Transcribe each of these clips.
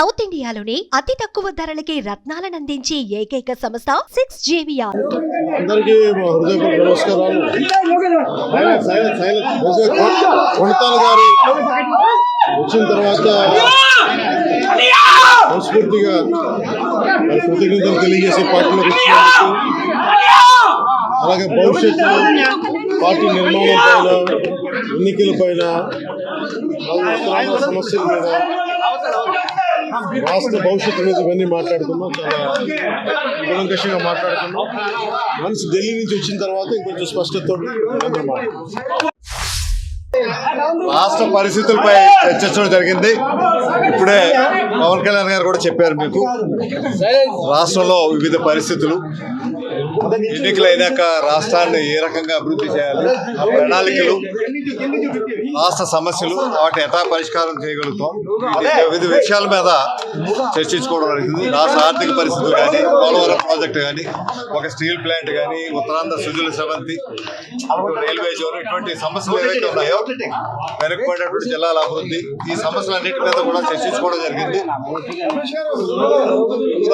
South ఇండియాలోనే అతి తక్కువ ధరలకి రత్నాలను అందించే ఏకైక సంస్థ సిక్స్ జేవిఆర్ అందరికీ హృదయపూర్వక నమస్కారాలు. కొణితాల గారు వచ్చిన తర్వాత మనస్ఫూర్తిగా కృతజ్ఞతలు తెలియజేసే పార్టీలోకి వచ్చినందుకు అలాగే భవిష్యత్తులో పార్టీ నిర్మాణం పైన ఎన్నికల పైన సమస్యల మీద రాష్ట్ర భవిష్యత్తు మీద ఇవన్నీ మాట్లాడుకున్నాం చాలా కూలంకషంగా మాట్లాడుకున్నాం మనసు ఢిల్లీ నుంచి వచ్చిన తర్వాత ఇంకొంచెం స్పష్టతతో రాష్ట్ర పరిస్థితులపై చర్చించడం జరిగింది. ఇప్పుడే పవన్ కళ్యాణ్ గారు కూడా చెప్పారు మీకు. రాష్ట్రంలో వివిధ పరిస్థితులు. ఎన్నికలు అయినాక రాష్ట్రాన్ని ఏ రకంగా అభివృద్ధి చేయాలి? ఆ ప్రణాళికలు రాష్ట్ర సమస్యలు వాటిని ఎట్లా పరిష్కారం చేయగలుగుతాం. వివిధ విషయాల మీద చర్చించుకోవడం జరిగింది రాష్ట్ర ఆర్థిక పరిస్థితులు కానీ పోలవరం ప్రాజెక్టు కానీ ఒక స్టీల్ ప్లాంట్ కానీ ఉత్తరాంధ్ర సుజుల సెవంతి రైల్వే జోన్ ఇటువంటి సమస్యలు ఏవైతే ఉన్నాయో వెనుకబడినటువంటి జిల్లాల అభివృద్ధి ఈ సమస్యలన్నింటి మీద కూడా చర్చించుకోవడం జరిగింది.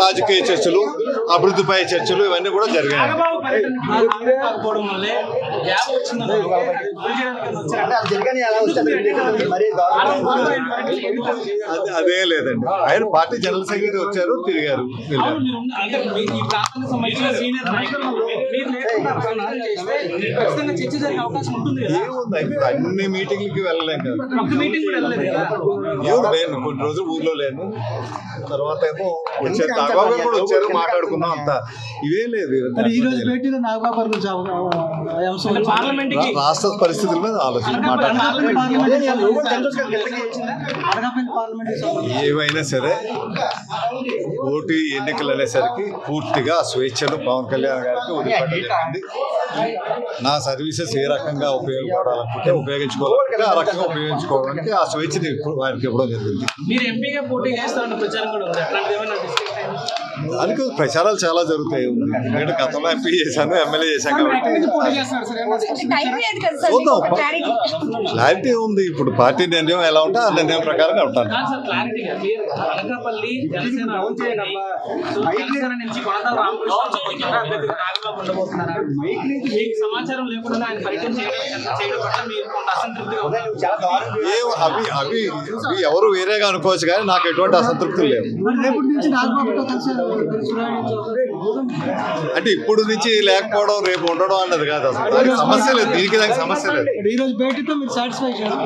రాజకీయ చర్చలు అభివృద్ధిపై చర్చలు ఇవన్నీ కూడా జరిగాయి. అదే లేదండి. ఆయన పార్టీ జనరల్ సెక్రటరీ వచ్చారు తిరిగారు మీరు అన్ని మీటింగ్లకి వెళ్ళలేం కదా. మీటింగ్ ఎవరు లేను కొన్ని రోజులు ఊర్లో లేను తర్వాత ఏమో వచ్చారు. నాగబాబు కూడా వచ్చారు మాట్లాడుకున్నాం అంతా. ఇవే లేదు ఈ రోజు భేటీలో నాగబాబు గురించి రాష్ట్ర పరిస్థితుల మీద ఆలోచన. ఏవైనా సరే ఓటు ఎన్నికలు అనేసరికి పూర్తిగా స్వేచ్ఛను పవన్ కళ్యాణ్ గారికి వదిలిపెట్టడం జరిగింది. నా సర్వీసెస్ ఏ రకంగా ఉపయోగపడాలనుకుంటే ఉపయోగించుకోవాలంటే ఆ రకంగా ఉపయోగించుకోవడానికి ఆ స్వేచ్ఛని ఇప్పుడు వారికి ఇవ్వడం జరిగింది. మీరు ఎంపీగా పోటీ చేస్తారన్న ప్రచారం కూడా ఉంది. దానికి ప్రచారాలు చాలా జరుగుతాయి. ఎందుకంటే గతంలో ఎంపీ చేశాను ఎమ్మెల్యే చేశాను కాబట్టి. చూద్దాం. క్లారిటీ ఉంది. ఇప్పుడు పార్టీ నిర్ణయం ఎలా ఉంటే ఆ నిర్ణయం ప్రకారంగా ఉంటాను. అవి అవి ఎవరు వేరేగా అనుకోవచ్చు కానీ నాకు ఎటువంటి అసంతృప్తులు లేవు. అంటే ఇప్పుడు నుంచి లేకపోవడం రేపు ఉండడం అన్నది కాదు అసలు. దానికి సమస్య లేదు. దీనికి దానికి సమస్య లేదు. ఈ రోజు భేటీతో మీరు సాటిస్ఫై చేయాలి?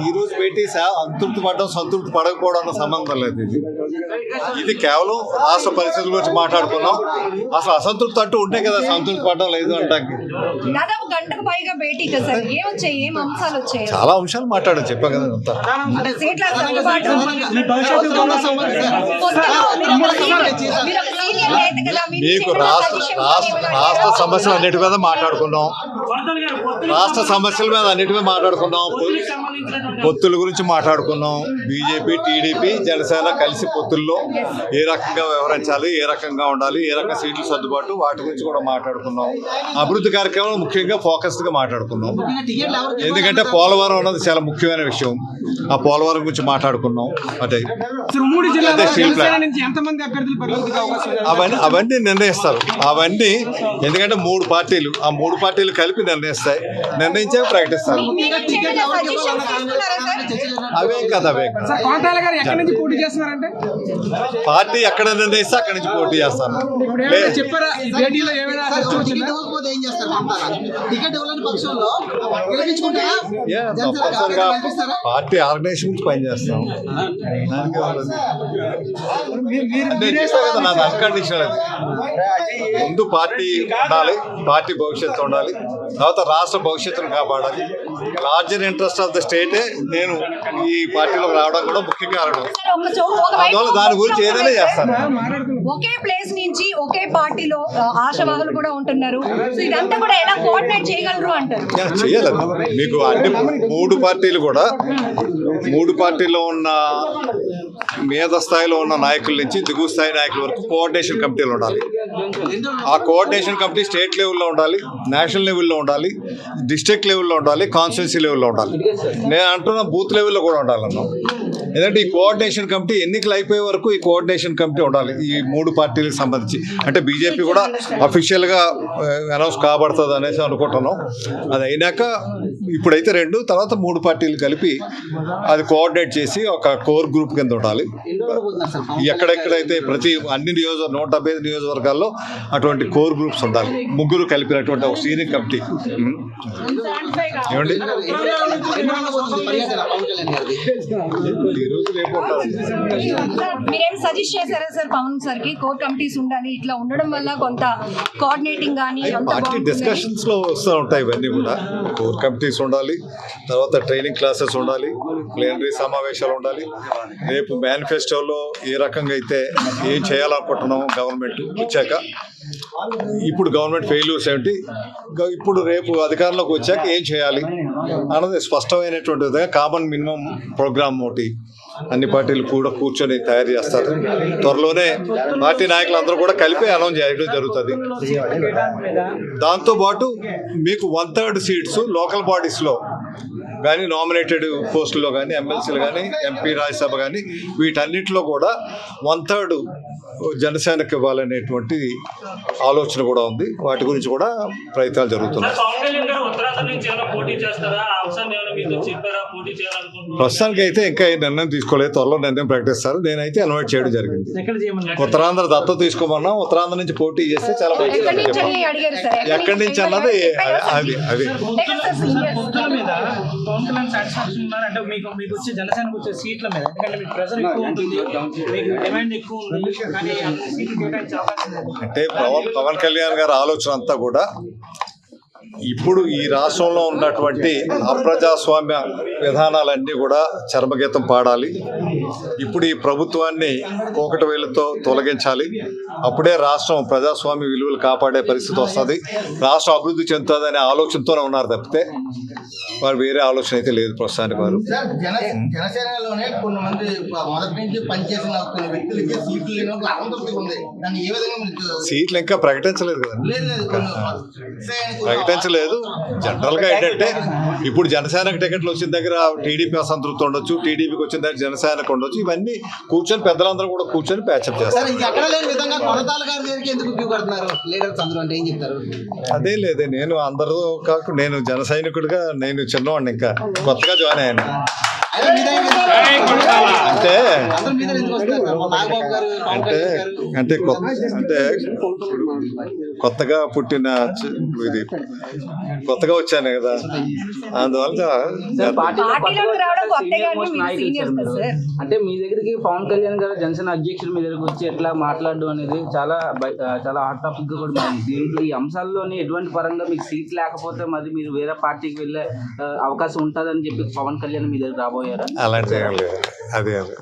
ఈ రోజు పెట్టి సా- సంతృప్తి పడడం సంతృప్తి పడకపోవడం అన్న సంబంధం లేదు ఇది. ఇది కేవలం రాష్ట్ర పరిస్థితుల గురించి మాట్లాడుకున్నాం. అసలు అసంతృప్తి అంటూ ఉంటే కదా సంతృప్తి పడడం లేదు అంటానికి. దాదాపు గంటకు పైగా భేటీ కదా సార్. ఏం వచ్చాయి? ఏం అంశాలు వచ్చాయి? చాలా అంశాలు మాట్లాడాం చెప్పాం కదా అంతా. సీట్ల సర్దుబాటు కొత్తగా మీరు ఒక నేత కదా, మీకు రాష్ట్ర సజెషన్ రాష్ట్ర. రాష్ట్ర సమస్యలు అన్నిటి మీద మాట్లాడుకున్నాం. రాష్ట్ర సమస్యల మీద అన్నిటి మీద మాట్లాడుకున్నాం పొత్తుల గురించి మాట్లాడుకున్నాం. బీజేపీ టీడీపీ జనసేన కలిసి పొత్తుల్లో ఏ రకంగా వ్యవహరించాలి ఏ రకంగా ఉండాలి ఏ రకంగా సీట్లు సర్దుబాటు వాటి గురించి కూడా మాట్లాడుకున్నాం. అభివృద్ధి కార్యక్రమాలు ముఖ్యంగా ఫోకస్డ్గా మాట్లాడుకున్నాం. ఎందుకంటే పోలవరం అన్నది చాలా ముఖ్యమైన విషయం. ఆ పోలవరం గురించి మాట్లాడుకున్నాం. ఉంది? అవన్నీ అవన్నీ నిర్ణయిస్తారు. అవన్నీ ఎందుకంటే మూడు పార్టీలు ఆ మూడు పార్టీలు కలిపి నిర్ణయిస్తాయి. నిర్ణయించే ప్రకటిస్తారు? అవేం కదా అవే పార్టీ ఎక్కడ నిర్ణయిస్తే అక్కడి నుంచి పోటీ చేస్తాను? పార్టీ ఆర్గనైజేషన్ పనిచేస్తాం నాది అన్కండిషనల్ అది ముందు పార్టీ ఉండాలి పార్టీ భవిష్యత్తు ఉండాలి. తర్వాత రాష్ట్ర భవిష్యత్తును కాపాడాలి. లార్జర్ ఇంట్రెస్ట్ ఆఫ్ ద స్టేటే నేను ఈ పార్టీలోకి రావడం కూడా ముఖ్య కారణం. అందువల్ల దాని గురించి ఏదైనా చేస్తాను. ఒకే ప్లేస్ నుంచి ఒకే పార్టీలో ఆ, ఆశావాహులు కూడా ఉంటున్నారు. సో ఇదంతా కూడా ఎలా కోఆర్డినేట్ చేయగలరు అంటారు? యా, చేయాలి. మీకు అన్ని మూడు పార్టీలు కూడా మూడు పార్టీల్లో ఉన్న మీద స్థాయిలో ఉన్న నాయకుల నుంచి దిగువ స్థాయి నాయకుల వరకు కోఆర్డినేషన్ కమిటీలు ఉండాలి. ఆ కోఆర్డినేషన్ కమిటీ స్టేట్ లెవెల్లో ఉండాలి నేషనల్ లెవెల్లో ఉండాలి డిస్ట్రిక్ట్ లెవెల్లో ఉండాలి కాన్స్టిట్యున్సీ లెవెల్లో ఉండాలి. నేను అంటున్న బూత్ లెవెల్లో కూడా ఉండాలన్నా. ఎందుకంటే ఈ కోఆర్డినేషన్ కమిటీ ఎన్నికలు అయిపోయే వరకు ఈ కోఆర్డినేషన్ కమిటీ ఉండాలి. ఈ మూడు పార్టీలకు సంబంధించి. అంటే బీజేపీ కూడా అఫీషియల్గా అనౌన్స్ కాబడుతుంది అనేసి అనుకుంటున్నాం. అది అయినాక ఇప్పుడైతే రెండు తర్వాత మూడు పార్టీలు కలిపి అది కోఆర్డినేట్ చేసి ఒక కోర్ గ్రూప్ కింద ఉండాలి. ఎక్కడెక్కడైతే ప్రతి అన్ని నియోజక నూట డెబ్బై ఐదు నియోజకవర్గాల్లో అటువంటి కోర్ గ్రూప్స్ ఉండాలి. ముగ్గురు కలిపినటువంటి ఒక సీనియర్ కమిటీ ఏమండి? ఈ రోజు రేపు. మీరేం సజెస్ట్ చేశారా సార్ పవన్ సార్కి కోర్ కమిటీస్ ఉండాలి ఇట్లా ఉండడం వల్ల కొంత కోఆర్డినేటింగ్ కానీ పార్టీ. డిస్కషన్స్లో వస్తూ ఉంటాయి ఇవన్నీ కూడా కోర్ కమిటీస్ ఉండాలి తర్వాత ట్రైనింగ్ క్లాసెస్ ఉండాలి ప్లేనరీ సమావేశాలు ఉండాలి రేపు మేనిఫెస్టోలో ఏ రకంగా అయితే ఏం చేయాలనుకుంటున్నాం గవర్నమెంట్ వచ్చాక ఇప్పుడు గవర్నమెంట్ ఫెయిల్యూర్స్ ఏమిటి ఇప్పుడు రేపు అధికారంలోకి వచ్చాక ఏం చేయాలి అన్నది స్పష్టమైనటువంటి విధంగా కామన్ మినిమం ప్రోగ్రామ్ ఒకటి అన్ని పార్టీలు కూడా కూర్చొని తయారు చేస్తారు. త్వరలోనే పార్టీ నాయకులందరూ కూడా కలిపి అనౌన్స్ చేయడం జరుగుతుంది. దాంతో పాటు మీకు వన్ థర్డ్ సీట్స్ లోకల్ బాడీస్లో కానీ నామినేటెడ్ పోస్టుల్లో కానీ ఎమ్మెల్సీలు కానీ ఎంపీ రాజ్యసభ కానీ వీటన్నిటిలో కూడా వన్ థర్డ్ జనసేనకు ఇవ్వాలనేటువంటి ఆలోచన కూడా ఉంది. వాటి గురించి కూడా ప్రయత్నాలు జరుగుతున్నాయి. ప్రస్తుతానికి అయితే ఇంకా నిర్ణయం తీసుకోలేదు. త్వరలో నిర్ణయం ప్రకటిస్తారు. నేనైతే ఇన్వైట్ చేయడం జరిగింది. ఉత్తరాంధ్ర దత్త తీసుకోమన్నా ఉత్తరాంధ్ర నుంచి పోటీ చేస్తే చాలా ఎక్కడి నుంచి అన్నది అది అది అంటే మీకు మీకు వచ్చే జనసేనకు వచ్చే సీట్ల మీద ఎందుకంటే మీకు ప్రెజర్ ఎక్కువ ఉంటుంది మీకు డిమాండ్ ఎక్కువ ఉంది కానీ అంత సీట్లు కేటాయించే అవకాశం లేదు. అంటే పవన్ పవన్ కళ్యాణ్ గారి ఆలోచన అంతా కూడా ఇప్పుడు ఈ రాష్ట్రంలో ఉన్నటువంటి అప్రజాస్వామ్య విధానాలన్నీ కూడా చర్మగీతం పాడాలి. ఇప్పుడు ఈ ప్రభుత్వాన్ని కోకటి వేలుతో తొలగించాలి. అప్పుడే రాష్ట్రం ప్రజాస్వామ్య విలువలు కాపాడే పరిస్థితి వస్తుంది. రాష్ట్రం అభివృద్ధి చెందుతుందనే ఆలోచనతోనే ఉన్నారు తప్పితే వారు వేరే ఆలోచన అయితే లేదు ప్రస్తుతానికి వారు. జనసేనలోనే మొదటి నుంచి పనిచేసిన కొన్ని వ్యక్తులకి సీట్లు లేని వాళ్ళకి అసంతృప్తి ఉంది. దాన్ని ఏ విధంగా మీరు సీట్లు ఇంకా ప్రకటించలేదు కదా. ప్రకటించలేదు. జనరల్గా ఏంటంటే ఇప్పుడు జనసేనకు టికెట్లు వచ్చిన దగ్గర టీడీపీ అసంతృప్తి ఉండొచ్చు టీడీపీకి వచ్చిన దగ్గర జనసేనకు ఉండొచ్చు. ఇవన్నీ కూర్చొని పెద్దలందరూ కూడా కూర్చొని ప్యాచప్ చేస్తారు. అదే లేదే నేను అందరూ కాకు నేను జన సైనికుడిగా నేను చిన్నవాడిని ఇంకా కొత్తగా జాయిన్ అయ్యాను. అంటే అంటే అంటే కొత్త అంటే కొత్తగా పుట్టిన ఇది కొత్తగా వచ్చాను కదా. అందువల్ల అంటే మీ దగ్గరికి పవన్ కళ్యాణ్ గారు జనసేన అధ్యక్షుడు మీ దగ్గరికి వచ్చి ఎట్లా మాట్లాడడం అనేది చాలా చాలా హాట్ టాపిక్ కూడా మారింది దీంట్లో ఈ అంశాల్లోని ఎటువంటి పరంగా మీకు సీట్ లేకపోతే మరి మీరు వేరే పార్టీకి వెళ్ళే అవకాశం ఉంటుందని చెప్పి పవన్ కళ్యాణ్ మీ దగ్గర రాబోయారా? అలాంటి అదే అదే.